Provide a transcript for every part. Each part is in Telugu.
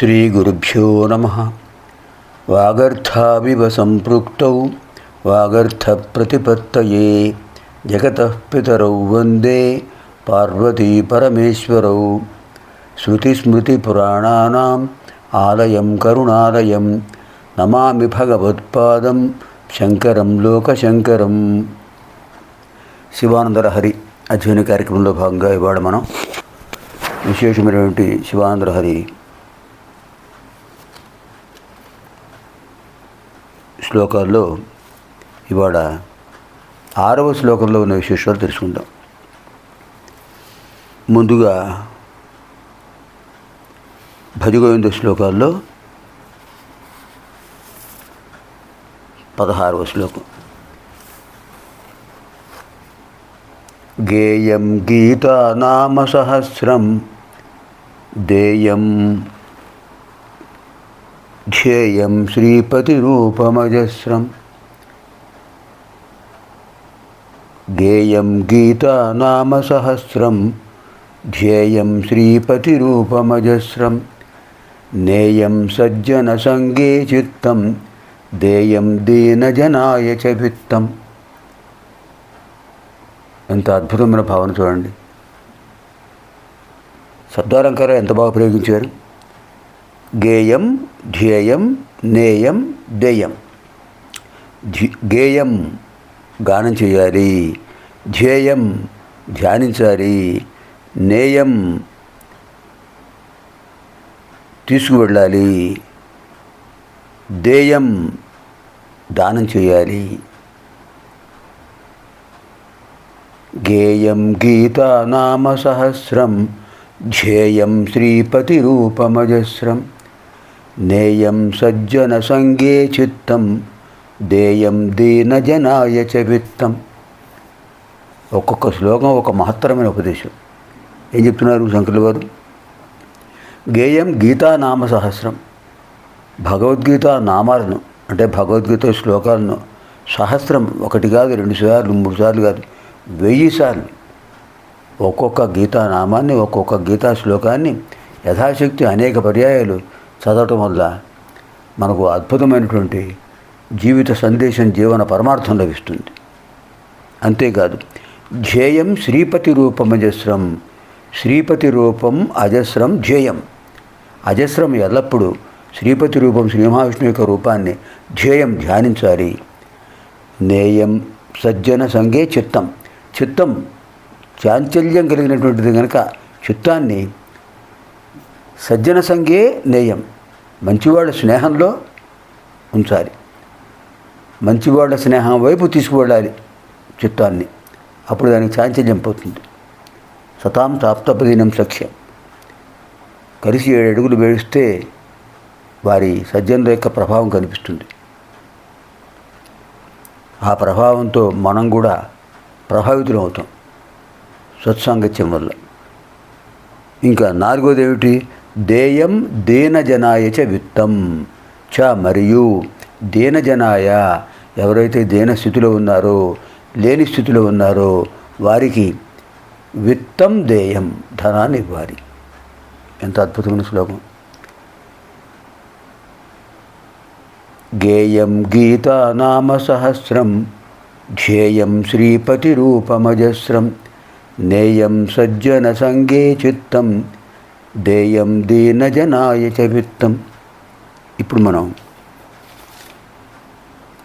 శ్రీగురుభ్యో నమ వాగర్థావివ సంపృక్తౌ వాగర్థప్రతిపత్తయే జగత పితరౌ వందే పార్వతీ పరమేశ్వరౌ శృతిస్మృతిపురాణానాం ఆలయం కరుణాలయం నమామి భగవత్పాదం శంకరం లోకశంకరం శివానందరహరి అధ్యయన కార్యక్రమంలో భాగంగా ఇవాళ మనం విశేషమైనటువంటి శివానందరహరి శ్లోకాల్లో ఇవాళ ఆరవ శ్లోకంలో ఉన్న విశేషాలు తెలుసుకుందాం. ముందుగా భజగోవింద శ్లోకాల్లో పదహారవ శ్లోకం. గేయం గీతానామసహస్రం దేయం ధ్యేయం శ్రీపతిరూపమజస్రం. గేయం గీతానామసహస్రం ధ్యేయం శ్రీపతిరూపమజస్రం. నేయం సజ్జనసంగే చిత్తం. దేయం దీనజనాయ చ విత్తం ఎంత అద్భుతమైన భావన చూడండి. శబ్దాలంకారం ఎంత బాగా ప్రయోగించారు? గేయం ధ్యేయం నేయం దేయం గేయం గానం చేయాలి. ధ్యేయం ధ్యానించాలి. నేయం తీసుకువెళ్ళాలి. దేయం దానం చేయాలి. గేయం గీతానామసహస్రం ధ్యేయం శ్రీపతిరూపమజస్రం. నేయం సజ్జనసంగే చిత్తం దేయం దీనజనాయ చ విత్తం ఒక్కొక్క శ్లోకం ఒక మహత్తరమైన ఉపదేశం. ఏం చెప్తున్నారు శంకరులు వారు గేయం గీతానామ సహస్రం. భగవద్గీత నామాలను అంటే భగవద్గీత శ్లోకాలను సహస్రం ఒకటి కాదు రెండు సార్లు మూడు సార్లు కాదు వెయ్యి సార్లు ఒక్కొక్క గీతా నామాన్ని ఒక్కొక్క గీతా శ్లోకాన్ని యథాశక్తి అనేక పర్యాయాలు చదవటం వల్ల మనకు అద్భుతమైనటువంటి జీవిత సందేశం జీవన పరమార్థం లభిస్తుంది. అంతేకాదు ధ్యేయం శ్రీపతి రూపమజస్రం శ్రీపతి రూపం అజస్రం ధ్యేయం. అజస్రం ఎల్లప్పుడూ శ్రీపతి రూపం శ్రీ మహావిష్ణు యొక్క రూపాన్ని ధ్యేయం ధ్యానించాలి. నేయం సజ్జన సంగే చిత్తం. చిత్తం చాంచల్యం కలిగినటువంటిది కనుక చిత్తాన్ని సజ్జన సంఘే నేయం. మంచివాళ్ళ స్నేహంలో ఉంచాలి. మంచివాళ్ళ స్నేహం వైపు తీసుకువెళ్ళాలి చిత్తాన్ని. అప్పుడు దానికి చాంచల్యం పోతుంది. సతాం తాప్తపదీనం సఖ్యం. కలిసి ఏడు అడుగులు వేడిస్తే వారి సజ్జనుల యొక్క ప్రభావం కనిపిస్తుంది. ఆ ప్రభావంతో మనం కూడా ప్రభావితులం అవుతాం సత్సాంగత్యం వల్ల. ఇంకా నాలుగోది ఏమిటి? దేయం దీనజనాయ చ విత్తం చ మరియు దీనజనాయ ఎవరైతే దేన స్థితిలో ఉన్నారో లేని స్థితిలో ఉన్నారో వారికి విత్తం దేయం ధనాన్ని ఇవ్వాలి. ఎంత అద్భుతమైన శ్లోకం. గేయం గీతానామసహస్రం ధ్యేయం శ్రీపతిరూపమజస్రం నేయం సజ్జన సంగే చిత్తం దేయం దీనజనాయ చ విత్తం. ఇప్పుడు మనం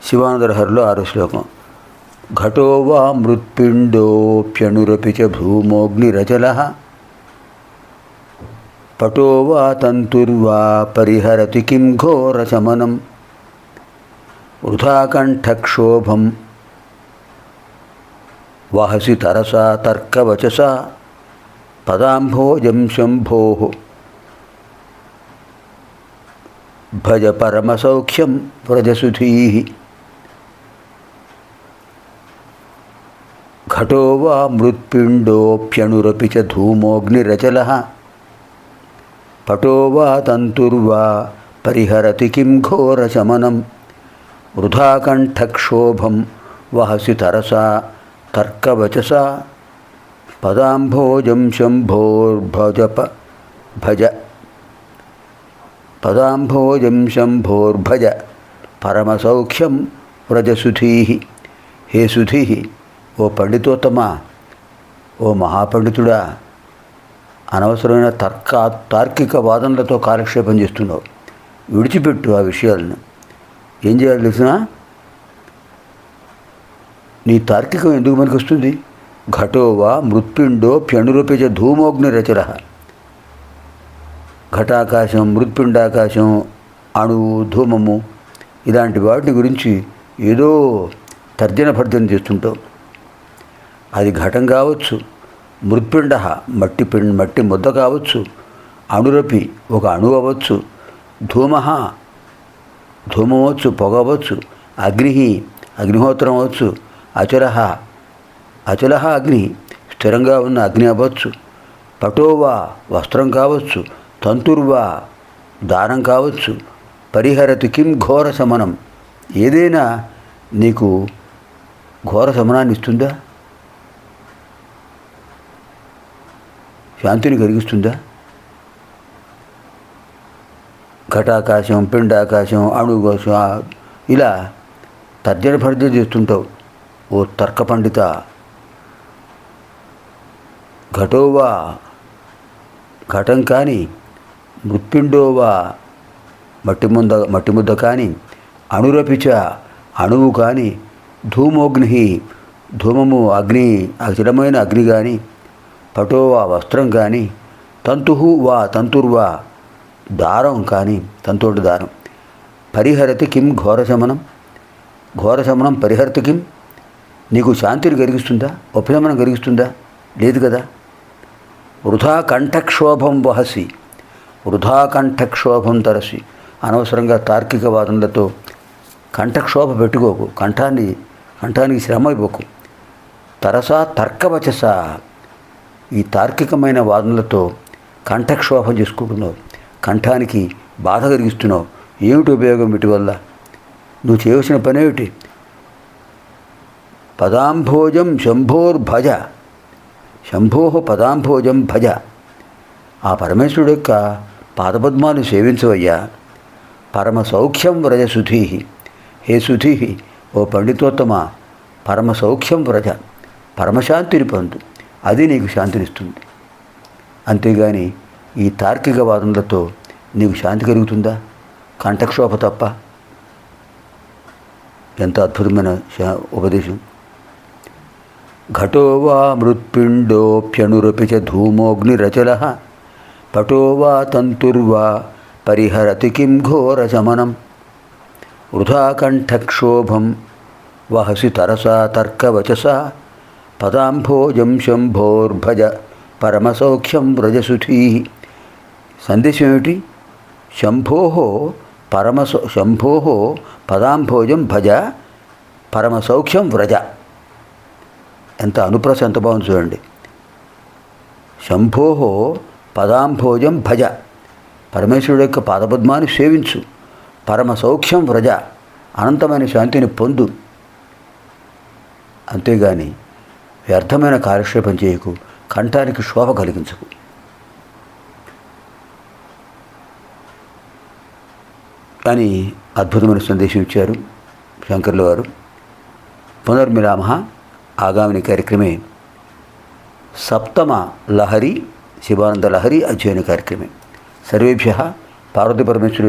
శివానందరహరిలో ఆరో శ్లోకం. ఘటో వా మృత్పిండోప్యనురపి చ భూమోగ్నిరచల. పటో వా తంతుర్వా పరిహరతి కిం ఘోరశమనం వృథాకంఠక్షోభం వహసి తరసా తర్కవచసా. పదాంభోజం శంభో భజ పరమసౌఖ్యం వ్రజసుధీ ఘటో వా మృత్పిండోప్యణురపి చ ధూమోగ్నిరచల పటో వా తంతుర్వా పరిహరతి కిం ఘోరశమనం వృథాకంఠక్షోభం వహసి తరసా తర్కవచసా పదాంభోజం శంభోర్భజప భజ. పదాంభోజం శంభోర్భజ పరమసౌఖ్యం వ్రజసుధీ. హే సుధీ ఓ పండితోత్తమా ఓ మహాపండితుడా అనవసరమైన తర్క తార్కిక వాదనలతో కాలక్షేపం చేస్తున్నావు. విడిచిపెట్టు ఆ విషయాలను. ఏం చేయాలి తెలిసిన నీ తార్కికం ఎందుకు మనకు వస్తుంది ఘటోవా మృత్పిండో ప్యణురూపిచ ధూమోగ్నిరచర ఘటాకాశం మృత్పిండాకాశం అణువు ధూమము ఇలాంటి వాటి గురించి ఏదో తర్జన భర్జన చేస్తుంటాం. అది ఘటం కావచ్చు మృత్పిండ మట్టి పిండి మట్టి ముద్ద కావచ్చు అణురపి ఒక అణువు అవ్వచ్చు ధూమ ధూమం అవచ్చు పొగ అవ్వచ్చు అగ్ని అగ్నిహోత్రం అవ్వచ్చు అచల అచల అగ్ని. స్థిరంగా ఉన్న అగ్ని అవ్వచ్చు. పటోవా వస్త్రం కావచ్చు. తంతుర్వా దారం కావచ్చు. పరిహరతి కిం ఘోర శమనం ఏదైనా నీకు ఘోర శమనాన్ని ఇస్తుందా? శాంతిని కలిగిస్తుందా? ఘటాకాశం పిండాకాశం అణుకోశం ఇలా తర్జన భర్జన చేస్తుంటావు. ఓ తర్క పండిత ఘటోవా. ఘటం కానీ మృత్పిండోవా మట్టి మట్టిముద్ద మట్టి ముద్ద కానీ అణురపిచ అణువు కానీ ధూమోగ్ని ధూమము అగ్ని అచిరమైన అగ్ని కానీ పటోవా వస్త్రం కానీ తంతు వా తంతుర్వా దారం కానీ తంతోటి దారం. పరిహరతి కిం ఘోరశమనం ఘోరశమనం పరిహరతి కిం? నీకు శాంతిని కలిగిస్తుందా? ఉపశమనం కలిగిస్తుందా? లేదు కదా? వృధా కంఠక్షోభం వహసి వృధా కంఠక్షోభం తరసి. అనవసరంగా తార్కిక వాదనలతో కంఠక్షోభ పెట్టుకోకు కంఠాన్ని కంఠానికి శ్రమ ఇవ్వకు తరసా తర్కవచస. ఈ తార్కికమైన వాదనలతో కంఠక్షోభం చేసుకుంటున్నావు. కంఠానికి బాధ కలిగిస్తున్నావు. ఏమిటి ఉపయోగం వీటి వల్ల? నువ్వు చేయవలసిన పని ఏమిటి పదాంభోజం శంభోర్భజ. శంభోహ పదాంభోజం భజ. ఆ పరమేశ్వరుడు యొక్క పాదపద్మాలు సేవించవయ్యా పరమ సౌఖ్యం వ్రజ సుధీహి హే సుధీ ఓ పండితోత్తమ పరమ సౌఖ్యం వ్రజ. పరమశాంతిని పొందు. అది నీకు శాంతినిస్తుంది. అంతేగాని ఈ తార్కిక వాదనలతో నీకు శాంతి కలుగుతుందా? కంఠక్షోభ తప్ప. ఎంత అద్భుతమైన ఉపదేశం. ఘటో వా మృత్పిండోప్యనురపి చ ధూమోగ్నిరచల పటో వా తంతుర్వా పరిహరతి కిం ఘోరశమనం వృధా కంఠక్షోభం వహసి తరసా తర్కవచసా పదాంభోజం శంభోర్భజ పరమసౌఖ్యం వ్రజసుధీ సందేశం ఏమిటి శంభో పరమస శంభో పదాంభోజం భజ పరమసౌఖ్యం వ్రజ ఎంత అనుప్రస ఎంత బాగుంది చూడండి. శంభో పదాంభోజం భజ. పరమేశ్వరుడు యొక్క పాదపద్మాన్ని సేవించు. పరమ సౌఖ్యం వ్రజ. అనంతమైన శాంతిని పొందు. అంతేగాని వ్యర్థమైన కాలక్షేపం చేయకు. కంఠానికి శోభ కలిగించకు. అని అద్భుతమైన సందేశం ఇచ్చారు శంకర్ల వారు పునర్మిరామహ ఆగామిని కార్యక్రమే సప్తమ లహరి శివానంద లహరి అధ్యయన కార్యక్రమే. సర్వేభ్య పార్వతీ పరమేశ్వర